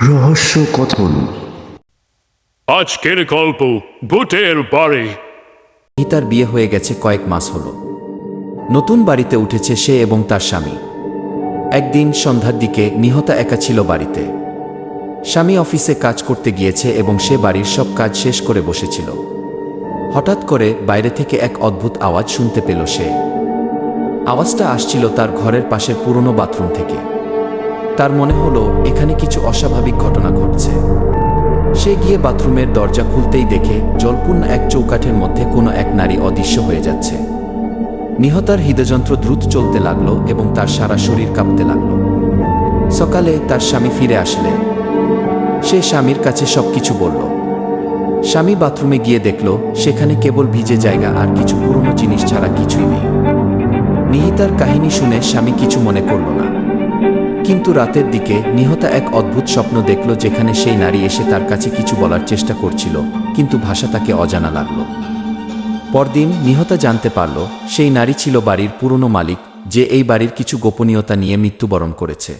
রহস্য কথন। আজকের গল্প ভূতের বাড়ি। তার বিয়ে হয়ে গেছে কয়েক মাস হলো। নতুন বাড়িতে উঠেছে সে এবং তার স্বামী। একদিন সন্ধ্যার দিকে নিহতা একা ছিল বাড়িতে। স্বামী অফিসে কাজ করতে গিয়েছে এবং সে বাড়ির সব কাজ শেষ করে বসেছিল। হঠাৎ করে বাইরে থেকে এক অদ্ভুত আওয়াজ শুনতে পেল সে। আওয়াজটা আসছিল তার ঘরের পাশের পুরনো বাথরুম থেকে। তার মনে হলো, এখানে কিছু অস্বাভাবিক ঘটনা ঘটছে। সে গিয়ে বাথরুমের দরজা খুলতেই দেখে জলপূর্ণ এক চৌকাঠের মধ্যে কোনো এক নারী অদৃশ্য হয়ে যাচ্ছে। নিহতার হৃদযন্ত্র দ্রুত চলতে লাগল এবং তার সারা শরীর কাঁপতে লাগল। সকালে তার স্বামী ফিরে আসলে। সে স্বামীর কাছে সবকিছু বলল। স্বামী বাথরুমে গিয়ে দেখল, সেখানে কেবল ভিজে জায়গা আর কিছু পুরনো জিনিস ছাড়া কিছুই নেই। নিহিতার কাহিনী শুনে স্বামী কিছু মনে করল না। কিন্তু রাতের দিকে নিহতা এক অদ্ভুত স্বপ্ন দেখল যেখানে সেই নারী এসে তার কাছে কিছু বলার চেষ্টা করছিল, কিন্তু ভাষা তাকে অজানা লাগল। পরদিন নিহতা জানতে পারল, সেই নারী ছিল বাড়ির পুরনো মালিক, যে এই বাড়ির কিছু গোপনীয়তা নিয়ে মৃত্যুবরণ করেছে।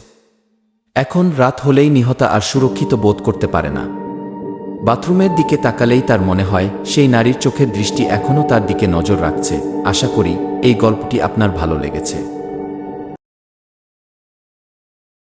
এখন রাত হলেই নিহতা আর সুরক্ষিত বোধ করতে পারে না। বাথরুমের দিকে তাকালেই তার মনে হয়, সেই নারীর চোখের দৃষ্টি এখনও তার দিকে নজর রাখছে। আশা করি, এই গল্পটি আপনার ভালো লেগেছে।